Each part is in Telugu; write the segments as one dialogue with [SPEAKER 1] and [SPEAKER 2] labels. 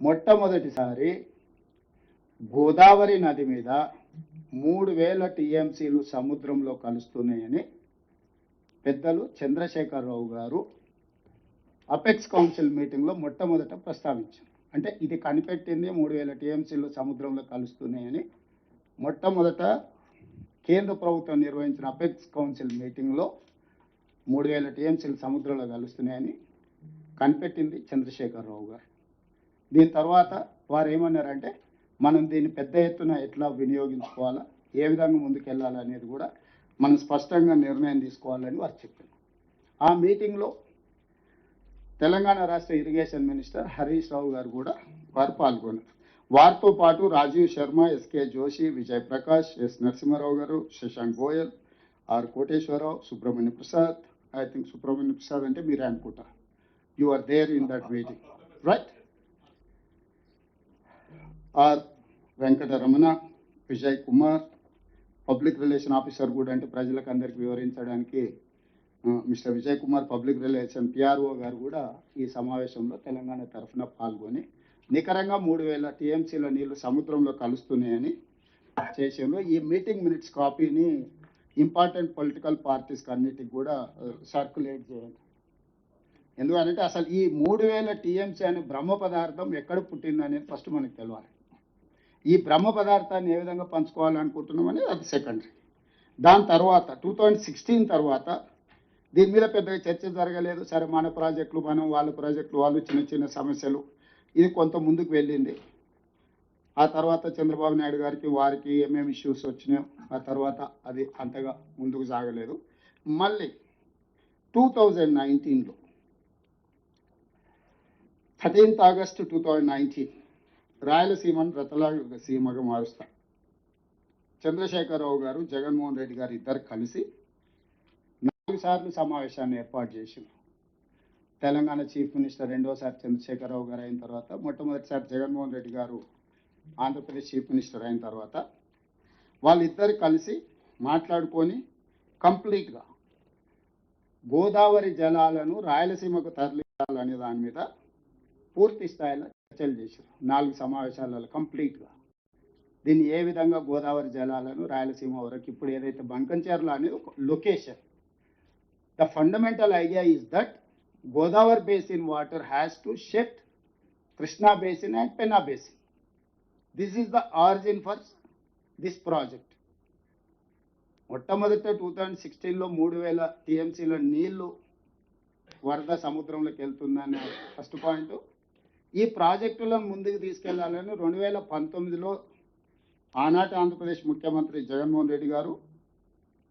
[SPEAKER 1] మొట్టమొదటిసారి గోదావరి నది మీద మూడు వేల టీఎంసీలు సముద్రంలో కలుస్తున్నాయని పెద్దలు చంద్రశేఖరరావు గారు అపెక్స్ కౌన్సిల్ మీటింగ్లో మొట్టమొదట ప్రస్తావించారు. అంటే ఇది కనిపెట్టింది మూడు వేల టీఎంసీలు సముద్రంలో కలుస్తున్నాయని మొట్టమొదట కేంద్ర ప్రభుత్వం నిర్వహించిన అపెక్స్ కౌన్సిల్ మీటింగ్లో మూడు వేల టీఎంసీలు సముద్రంలో కలుస్తున్నాయని కనిపెట్టింది చంద్రశేఖరరావు గారు. దీని తర్వాత వారు ఏమన్నారంటే మనం దీన్ని పెద్ద ఎత్తున ఎట్లా వినియోగించుకోవాలా ఏ విధంగా ముందుకెళ్ళాలి అనేది కూడా మనం స్పష్టంగా నిర్ణయం తీసుకోవాలని వారు చెప్పారు. ఆ మీటింగ్లో తెలంగాణ రాష్ట్ర ఇరిగేషన్ మినిస్టర్ హరీష్ రావు గారు కూడా వారు పాల్గొన్నారు. వారితో పాటు Rajiv Sharma S K Joshi Vijay Prakash S Narasimharao గారు Shashank Goyal R Koteswararao Subrahmanya Prasad I think Subrahmanya Prasad అంటే మీరే అనుకుంటా. You are there in that meeting right R Venkataramana Vijay Kumar public relation officer కూడా అంటే ప్రజలకు అందరికి వివరించడానికి mister Vijay Kumar public relation PRO గారు కూడా ఈ సమావేశంలో తెలంగాణ తరఫున పాల్గొని నికరంగా మూడు వేల టీఎంసీల నీళ్ళు సముద్రంలో కలుస్తున్నాయని చేసారు ఈ మీటింగ్ మినిట్స్ కాపీని ఇంపార్టెంట్ పొలిటికల్ పార్టీస్కి అన్నిటికి కూడా సర్క్యులేట్ చేయండి. ఎందుకంటే అసలు ఈ మూడు వేల టీఎంసీ అనే బ్రహ్మ పదార్థం ఎక్కడ పుట్టింది అనేది ఫస్ట్ మనకు తెలియాలి ఈ బ్రహ్మ పదార్థాన్ని ఏ విధంగా పంచుకోవాలనుకుంటున్నాం అనేది అది సెకండరీ దాని తర్వాత టూ థౌజండ్ సిక్స్టీన్ తర్వాత దీని మీద పెద్దగా చర్చ జరగలేదు. సరే మన ప్రాజెక్టులు మనం వాళ్ళ ప్రాజెక్టులు వాళ్ళు చిన్న చిన్న సమస్యలు ఇది కొంత ముందుకు వెళ్ళింది. ఆ తర్వాత చంద్రబాబు నాయుడు గారికి వారికి ఏమేమి ఇష్యూస్ వచ్చినాయో ఆ తర్వాత అది అంతగా ముందుకు సాగలేదు. మళ్ళీ టూ థౌజండ్ నైన్టీన్లో thirteenth August two thousand nineteen రాయలసీమను రతలాగ సీమగా మారుస్తాం చంద్రశేఖరరావు గారు జగన్మోహన్ రెడ్డి గారు ఇద్దరు కలిసి నాలుగు సార్లు సమావేశాన్ని ఏర్పాటు చేసింది తెలంగాణ చీఫ్ మినిస్టర్ రెండోసారి చంద్రశేఖరరావు గారు అయిన తర్వాత మొట్టమొదటిసారి జగన్మోహన్ రెడ్డి గారు ఆంధ్రప్రదేశ్ చీఫ్ మినిస్టర్ అయిన తర్వాత వాళ్ళిద్దరు కలిసి మాట్లాడుకొని కంప్లీట్గా గోదావరి జలాలను రాయలసీమకు తరలించాలనే దాని మీద పూర్తి స్థాయిలో చర్చలు చేశారు. నాలుగు సమావేశాలలో కంప్లీట్గా. దీన్ని ఏ విధంగా గోదావరి జలాలను రాయలసీమ వరకు ఇప్పుడు ఏదైతే బంకంచెర్ల అనేది ఒక location the fundamental idea is that Godavari basin water has to shift Krishna basin and Penna basin. This is the origin for this project మొట్టమొదట టూ థౌజండ్ సిక్స్టీన్లో మూడు వేల టీఎంసీల నీళ్ళు వరద సముద్రంలోకి వెళ్తుందని ఫస్ట్ పాయింట్ ఈ ప్రాజెక్టులను ముందుకు తీసుకెళ్ళాలని రెండు వేల పంతొమ్మిదిలో ఆనాటి ఆంధ్రప్రదేశ్ ముఖ్యమంత్రి జగన్మోహన్ రెడ్డి గారు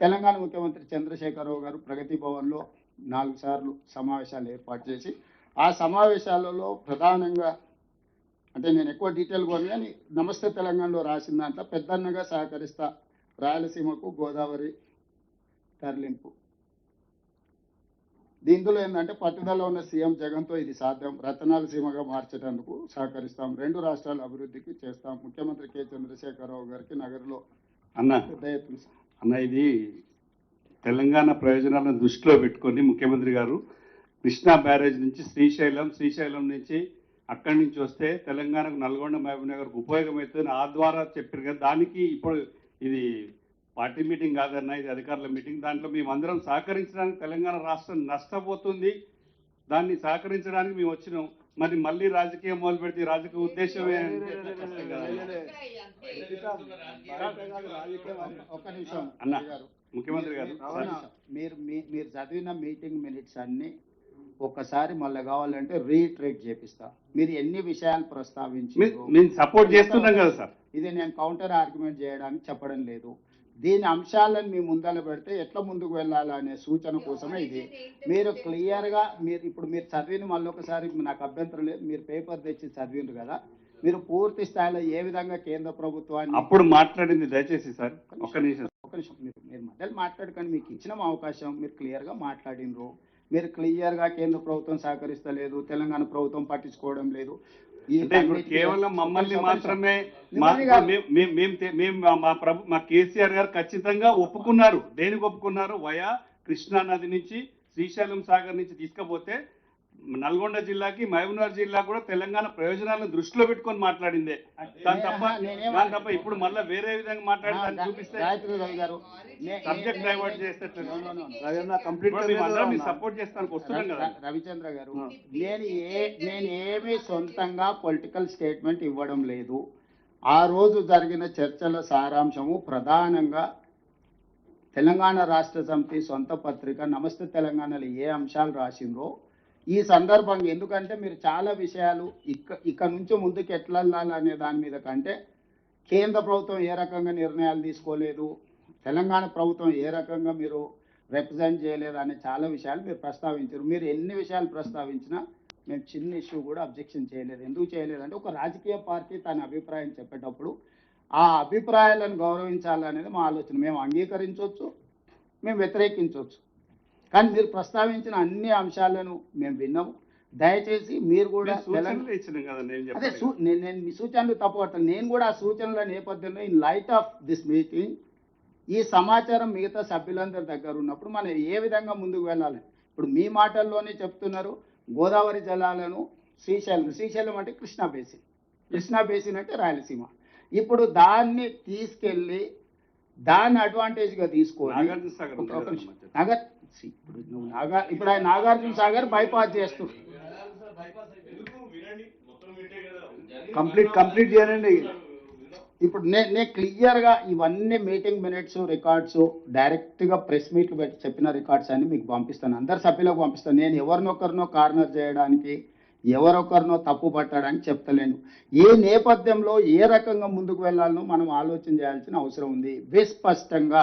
[SPEAKER 1] తెలంగాణ ముఖ్యమంత్రి చంద్రశేఖరరావు గారు ప్రగతి భవన్లో నాలుగు సార్లు సమావేశాలు ఏర్పాటు చేసి ఆ సమావేశాలలో ప్రధానంగా అంటే నేను ఎక్కువ డీటెయిల్ పోను కానీ నమస్తే తెలంగాణలో రాసిన దాంట్లో పెద్దన్నగా సహకరిస్తా రాయలసీమకు గోదావరి తరలింపు. దీంట్లో ఏంటంటే పట్టుదల ఉన్న సీఎం జగన్తో ఇది సాధ్యం. రతనాల సీమగా మార్చేటందుకు సహకరిస్తాం. రెండు రాష్ట్రాల అభివృద్ధికి చేస్తాం. ముఖ్యమంత్రి కె. చంద్రశేఖరరావు గారికి నగరంలో
[SPEAKER 2] అన్న అన్న ఇది తెలంగాణ ప్రయోజనాలను దృష్టిలో పెట్టుకొని ముఖ్యమంత్రి గారు కృష్ణా బ్యారేజ్ నుంచి శ్రీశైలం శ్రీశైలం నుంచి అక్కడి నుంచి వస్తే తెలంగాణకు నల్గొండ మహబూబ్ నగర్కు ఉపయోగమవుతుంది ఆ ద్వారా చెప్పారు కదా దానికి ఇప్పుడు ఇది పార్టీ మీటింగ్ కాదన్న ఇది అధికారుల మీటింగ్ దాంట్లో మేమందరం సహకరించడానికి తెలంగాణ రాష్ట్రం నష్టపోతుంది దాన్ని సహకరించడానికి మేము వచ్చినాం మరి మళ్ళీ రాజకీయం మొదలు పెడితే రాజకీయ ఉద్దేశమే.
[SPEAKER 1] ఒక్క నిమిషం
[SPEAKER 2] అన్న. ముఖ్యమంత్రి గారు?
[SPEAKER 1] మీరు మీ- మీరు చదివిన మీటింగ్ మినిట్స్ అన్ని ఒక్కసారి మళ్ళీ కావాలంటే రీట్రేట్ చేపిస్తా. మీరు ఎన్ని విషయాలు ప్రస్తావించి
[SPEAKER 2] సపోర్ట్ చేస్తున్నాం కదా సార్.
[SPEAKER 1] ఇది నేను కౌంటర్ ఆర్గ్యుమెంట్ చేయడానికి చెప్పడం లేదు. దీని అంశాలను మీ ముందర పెడితే ఎట్లా ముందుకు వెళ్ళాలి అనే సూచన కోసమే ఇది. మీరు క్లియర్గా మీరు ఇప్పుడు మీరు చదివిన మళ్ళీ ఒకసారి నాకు అభ్యంతరం లేదు. మీరు పేపర్ తెచ్చి చదివిండ్రు కదా. మీరు పూర్తి స్థాయిలో ఏ విధంగా కేంద్ర ప్రభుత్వాన్ని
[SPEAKER 2] అప్పుడు మాట్లాడింది దయచేసి సార్. ఒక్క నిమిషం.
[SPEAKER 1] ఒక నిమిషం. మీరు మీరు మధ్యలో మాట్లాడకండి మీకు ఇచ్చిన అవకాశం మీరు క్లియర్గా మాట్లాడినరు. మీరు క్లియర్గా కేంద్ర ప్రభుత్వం సహకరిస్తలేదు తెలంగాణ ప్రభుత్వం పట్టించుకోవడం లేదు.
[SPEAKER 2] కేవలం మమ్మల్ని మాత్రమే మా-
[SPEAKER 1] మిమ్మల్ని కాదు.
[SPEAKER 2] మేం- మేం- మేం తె- మేం మా- మా ప్రభు మా కేసీఆర్ గారు ఖచ్చితంగా ఒప్పుకున్నారు. దేనికి ఒప్పుకున్నారు? వయా కృష్ణా నది నుంచి శ్రీశైలం సాగర్ నుంచి తీసుకపోతే నల్గొండ జిల్లాకి మహబూబ్నగర్ జిల్లా కూడా తెలంగాణ ప్రయోజనాలను దృష్టిలో పెట్టుకొని మాట్లాడిందే. దాని తప్ప
[SPEAKER 1] నేనేం-
[SPEAKER 2] దాని తప్ప ఇప్పుడు మళ్ళీ వేరే విధంగా మాట్లాడి చూపిస్తే సబ్జెక్ట్ డైవర్ట్ చేస్తే
[SPEAKER 3] కంప్లీట్
[SPEAKER 2] సపోర్ట్ చేస్తానికి వస్తున్నాం కదా.
[SPEAKER 1] రవిచంద్ర గారు నేను ఏ నేను ఏమీ సొంతంగా పొలిటికల్ స్టేట్మెంట్ ఇవ్వడం లేదు. ఆ రోజు జరిగిన చర్చల సారాంశము ప్రధానంగా తెలంగాణ రాష్ట్ర సమితి సొంత పత్రిక నమస్తే తెలంగాణలో ఏ అంశాలు రాసిండ్రో ఈ సందర్భంగా ఎందుకంటే మీరు చాలా విషయాలు ఇక్క ఇక్కడ నుంచి ముందుకు ఎట్లా వెళ్ళాలనే దాని మీద కంటే కేంద్ర ప్రభుత్వం ఏ రకంగా నిర్ణయాలు తీసుకోలేదు తెలంగాణ ప్రభుత్వం ఏ రకంగా మీరు రిప్రజెంట్ చేయలేదు అనే చాలా విషయాలు మీరు ప్రస్తావించారు. మీరు ఎన్ని విషయాలు ప్రస్తావించినా మేము చిన్న ఇష్యూ కూడా అబ్జెక్షన్ చేయలేదు. ఎందుకు చేయలేదంటే ఒక రాజకీయ పార్టీ తన అభిప్రాయం చెప్పేటప్పుడు ఆ అభిప్రాయాలను గౌరవించాలనేది మా ఆలోచన. మేము అంగీకరించవచ్చు మేము వ్యతిరేకించవచ్చు కానీ మీరు ప్రస్తావించిన అన్ని అంశాలను మేము విన్నాము. దయచేసి మీరు కూడా అదే నేను మీ సూచనలు తప్పుపడతాను నేను కూడా ఆ సూచనల నేపథ్యంలో in light of this meeting ఈ సమాచారం మిగతా సభ్యులందరి దగ్గర ఉన్నప్పుడు మనం ఏ విధంగా ముందుకు వెళ్ళాలి? ఇప్పుడు మీ మాటల్లోనే చెప్తున్నారు గోదావరి జలాలను శ్రీశైలం శ్రీశైలం అంటే కృష్ణా బేసిన్. కృష్ణా బేసిన్ అంటే రాయలసీమ. ఇప్పుడు దాన్ని తీసుకెళ్ళి దాన్ని అడ్వాంటేజ్గా.
[SPEAKER 2] మధ్య.
[SPEAKER 1] నాగర్ ఇప్పుడు నువ్వు నాగా ఇప్పుడు ఆయన నాగార్జున సాగర్ బైపాస్ చేస్తూ.
[SPEAKER 3] కంప్లీట్ కంప్లీట్ చేయండి.
[SPEAKER 1] ఇప్పుడు నేను నేను క్లియర్గా ఇవన్నీ మీటింగ్ మినిట్స్ రికార్డ్స్ డైరెక్ట్గా ప్రెస్ మీట్లు పెట్టి చెప్పిన రికార్డ్స్ అన్ని మీకు పంపిస్తాను. అందరు సభ్యులకు పంపిస్తాను. నేను ఎవరినొకరినో కార్నర్ చేయడానికి ఎవరొకరినో తప్పు పట్టడానికి చెప్తలేను. ఏ నేపథ్యంలో ఏ రకంగా ముందుకు వెళ్ళాలనో మనం ఆలోచన చేయాల్సిన అవసరం ఉంది. విస్పష్టంగా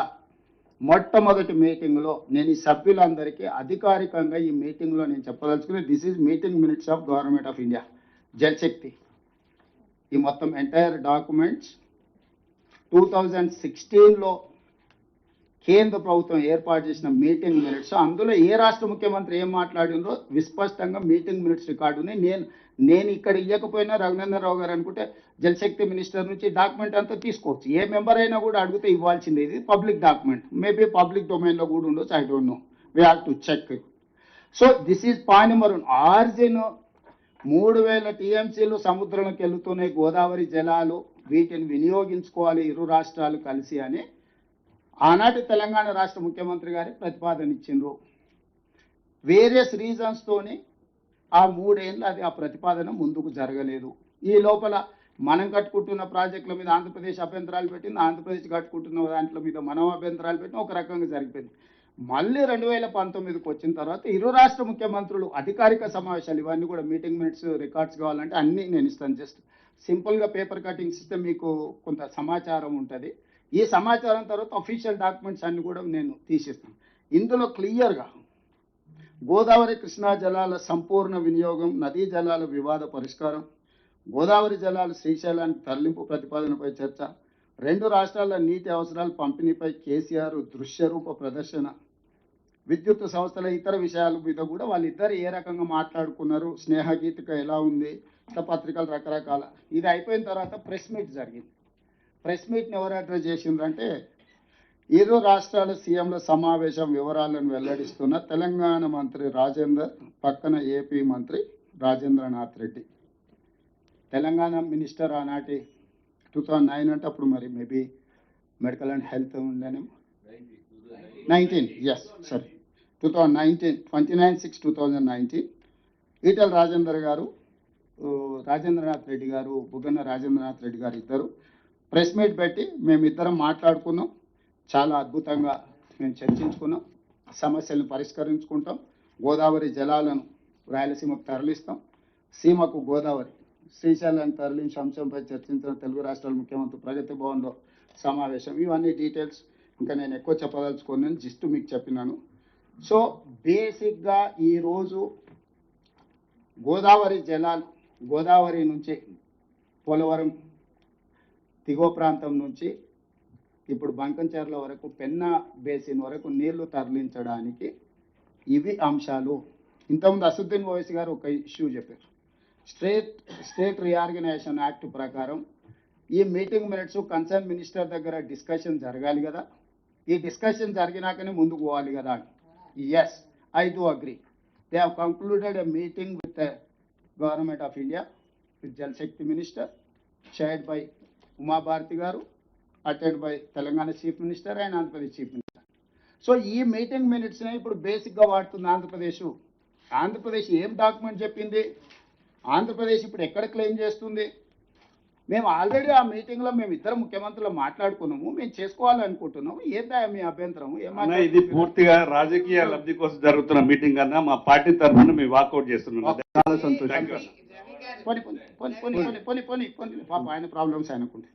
[SPEAKER 1] మొట్టమొదటి మీటింగ్లో నేను ఈ సభ్యులందరికీ అధికారికంగా ఈ మీటింగ్లో నేను చెప్పదలుచుకునే this is meeting minutes of government of India Jalshakti ఈ మొత్తం ఎంటైర్ డాక్యుమెంట్స్ టూ థౌజండ్ సిక్స్టీన్లో కేంద్ర ప్రభుత్వం ఏర్పాటు చేసిన మీటింగ్ మినిట్స్ అందులో ఏ రాష్ట్ర ముఖ్యమంత్రి ఏం మాట్లాడిందో విస్పష్టంగా మీటింగ్ మినిట్స్ రికార్డు ఉన్నాయి. నేను నేను ఇక్కడ ఇవ్వకపోయినా రఘునందన్ గారు అనుకుంటే జలశక్తి మినిస్టర్ నుంచి డాక్యుమెంట్ అంతా తీసుకోవచ్చు. ఏ మెంబర్ అయినా కూడా అడిగితే ఇవ్వాల్సిందే. ఇది పబ్లిక్ డాక్యుమెంట్. మేబీ పబ్లిక్ డొమైన్లో కూడా ఉండొచ్చు. I don't know. We have to check so this is point number one origin మూడు వేల టీఎంసీలు సముద్రంలోకి వెళుతున్నాయి. గోదావరి జలాలు వీటిని వినియోగించుకోవాలి ఇరు రాష్ట్రాలు కలిసి అని. ఆనాటి తెలంగాణ రాష్ట్ర ముఖ్యమంత్రి గారి ప్రతిపాదన ఇచ్చిండ్రు. వేరియస్ రీజన్స్తోని ఆ మూడేళ్ళు అది ఆ ప్రతిపాదన ముందుకు జరగలేదు. ఈ లోపల మనం కట్టుకుంటున్న ప్రాజెక్టుల మీద ఆంధ్రప్రదేశ్ అభ్యంతరాలు పెట్టింది ఆంధ్రప్రదేశ్ కట్టుకుంటున్న దాంట్లో మీద మనం అభ్యంతరాలు పెట్టిన ఒక రకంగా జరిగిపోయింది. మళ్ళీ రెండు వేల పంతొమ్మిదికి వచ్చిన తర్వాత ఇరు రాష్ట్ర ముఖ్యమంత్రులు అధికారిక సమావేశాలు ఇవన్నీ కూడా మీటింగ్ మినిట్స్ రికార్డ్స్ కావాలంటే అన్నీ నేను ఇస్తాను. జస్ట్ సింపుల్గా పేపర్ కటింగ్స్ ఇస్తే మీకు కొంత సమాచారం ఉంటుంది. ఈ సమాచారం తర్వాత అఫీషియల్ డాక్యుమెంట్స్ అన్ని కూడా నేను తీసిస్తాను. ఇందులో క్లియర్గా గోదావరి కృష్ణా జలాల సంపూర్ణ వినియోగం నదీ జలాల వివాద పరిష్కారం గోదావరి జలాలు శ్రీశైలానికి తరలింపు ప్రతిపాదనపై చర్చ రెండు రాష్ట్రాల నీటి అవసరాల పంపిణీపై కేసీఆర్ దృశ్య రూప ప్రదర్శన విద్యుత్ సంస్థల ఇతర విషయాల మీద కూడా వాళ్ళిద్దరు ఏ రకంగా మాట్లాడుకున్నారు స్నేహగీతిక ఎలా ఉంది పత్రికలు రకరకాల. ఇది అయిపోయిన తర్వాత ప్రెస్ మీట్ జరిగింది. ప్రెస్ మీట్ని ఎవరు అడ్రస్ చేసిండ్రంటే ఇరు రాష్ట్రాల సీఎంల సమావేశం వివరాలను వెల్లడిస్తున్న తెలంగాణ మంత్రి రాజేందర్ పక్కన ఏపీ మంత్రి రాజేంద్రనాథ్ రెడ్డి. తెలంగాణ మినిస్టర్ ఆనాటి టూ థౌజండ్ నైన్ అంటే అప్పుడు మరి మేబీ మెడికల్ అండ్ హెల్త్ ఉండేనేమో. నైన్టీన్ ఎస్ సరే two thousand nineteen twenty nine six two thousand nineteen. Etela Rajender గారు రాజేంద్రనాథ్ రెడ్డి గారు బుగ్గన్న రాజేంద్రనాథ్ రెడ్డి గారు ఇద్దరు. ప్రెస్ మీట్ పెట్టి మేమిద్దరం మాట్లాడుకున్నాం. చాలా అద్భుతంగా మేము చర్చించుకున్నాం. సమస్యలను పరిష్కరించుకుంటాం. గోదావరి జలాలను రాయలసీమకు తరలిస్తాం. సీమకు గోదావరి శ్రీశైలాన్ని తరలించి అంశంపై చర్చించిన తెలుగు రాష్ట్రాల ముఖ్యమంత్రి ప్రగతి భవన్లో సమావేశం. ఇవన్నీ డీటెయిల్స్ ఇంకా నేను ఎక్కువ చెప్పదలుచుకోను. జిస్ట్ మీకు చెప్పినాను. సో బేసిక్గా ఈరోజు గోదావరి జలాలు గోదావరి నుంచి పోలవరం దిగువ ప్రాంతం నుంచి ఇప్పుడు బంకంచెర్ల వరకు పెన్నా బేసిన్ వరకు నీళ్ళు తరలించడానికి ఇవి అంశాలు. ఇంతకుముందు అసుద్దీన్ ఓవైసీ గారు ఒక ఇష్యూ చెప్పారు. స్టేట్ స్టేట్ రీఆర్గనైజేషన్ యాక్ట్ ప్రకారం ఈ మీటింగ్ మినిట్స్ కన్సర్న్ మినిస్టర్ దగ్గర డిస్కషన్ జరగాలి కదా. ఈ డిస్కషన్ జరిగినాకనే ముందుకు పోవాలి కదా yes I do agree they have concluded a meeting with government of India of India, with minister Shakti chaired by Garu, attended by Telangana Chief Minister and Andhra Pradesh Chief Minister. So ఈ మీటింగ్ మినిట్స్ ఇప్పుడు బేసిక్గా వాడుతుంది ఆంధ్రప్రదేశ్. ఆంధ్రప్రదేశ్ ఏం డాక్యుమెంట్ చెప్పింది? ఆంధ్రప్రదేశ్ ఇప్పుడు ఎక్కడ క్లెయిమ్ చేస్తుంది? మేము ఆల్రెడీ ఆ మీటింగ్లో మేము ఇద్దరు ముఖ్యమంత్రులు మాట్లాడుకున్నాము మేము చేసుకోవాలనుకుంటున్నాము. ఏందా మీ అభ్యంతరం? ఏం
[SPEAKER 2] అన్న ఇది? పూర్తిగా రాజకీయ లబ్ధి కోసం జరుగుతున్న మీటింగ్ అన్న మా పార్టీ తరఫున మేము వాకౌట్ చేస్తున్నాం.
[SPEAKER 3] చాలా సంతోషం.
[SPEAKER 1] పోనీ పోనీ పోనీ పోనీ పోనీ పోనీ పోనీ పాప ఆయన ప్రాబ్లమ్స్ ఆయనకుంటాయి